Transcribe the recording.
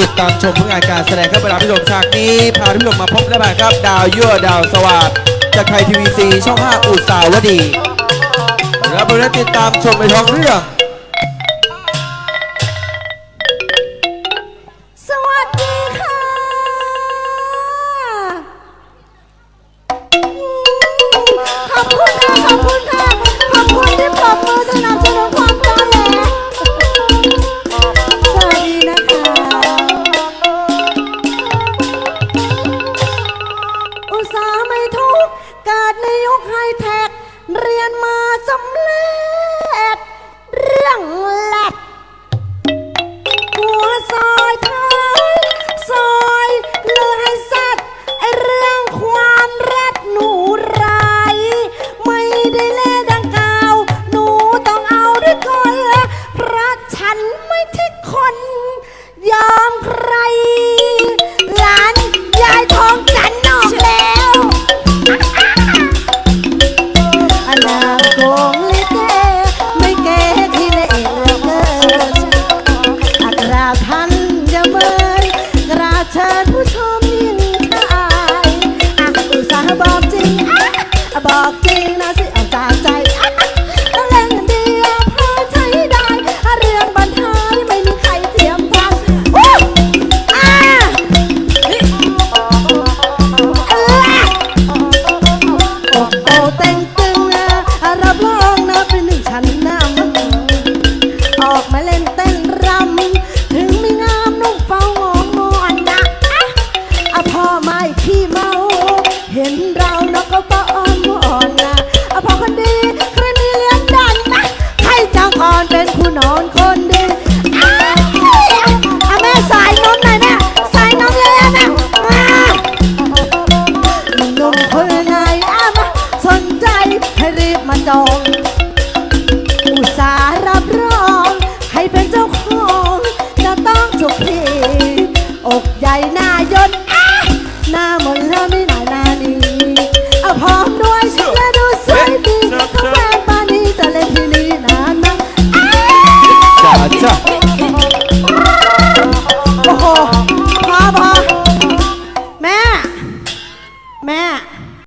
ติดตามชมผลงานการแสดงครับเวลาผู้ชมฉากนี้พาท่านผู้ชมมาพบและมาครับ ดาวยั่วดาวสวัสดจากไทยทีวีซีช่อง 5 อุตสาวดีและบริษัทติดตามชมในท้องเรื่องสวัสดีค่ะ ขอบคุณค่ะ ขอบคุณค่ะ ขอบคุณที่ปรบมือสนับ กไฮเทคเรียนมาสำเร็จ เรื่องแลบหัวซอยท้ายซอยเลือให้สัตว์ไอเรื่องความรักหนูร้าย ไม่ได้เล่ดังกล่าว หนูต้องเอาด้วยคนเพราะฉันไม่ใช่คน ยอมใคร เห็นเราแล้วก็ป้าอ้อนมอนนะอะพ่อคนดีครมีเลี้ยงดันนะใครจังอ่อนเป็นผู้นอนคนดีอะอะแม่สายนมหน่อยแม่สายนมเยอะๆแม่อะหนุ่มคนไหนอามาสนใจให้รีบมาจองอุตสาห์รับรองให้เป็นเจ้าของจะต้องจุกทีอกใหญ่หน้ายนอะ 爸爸。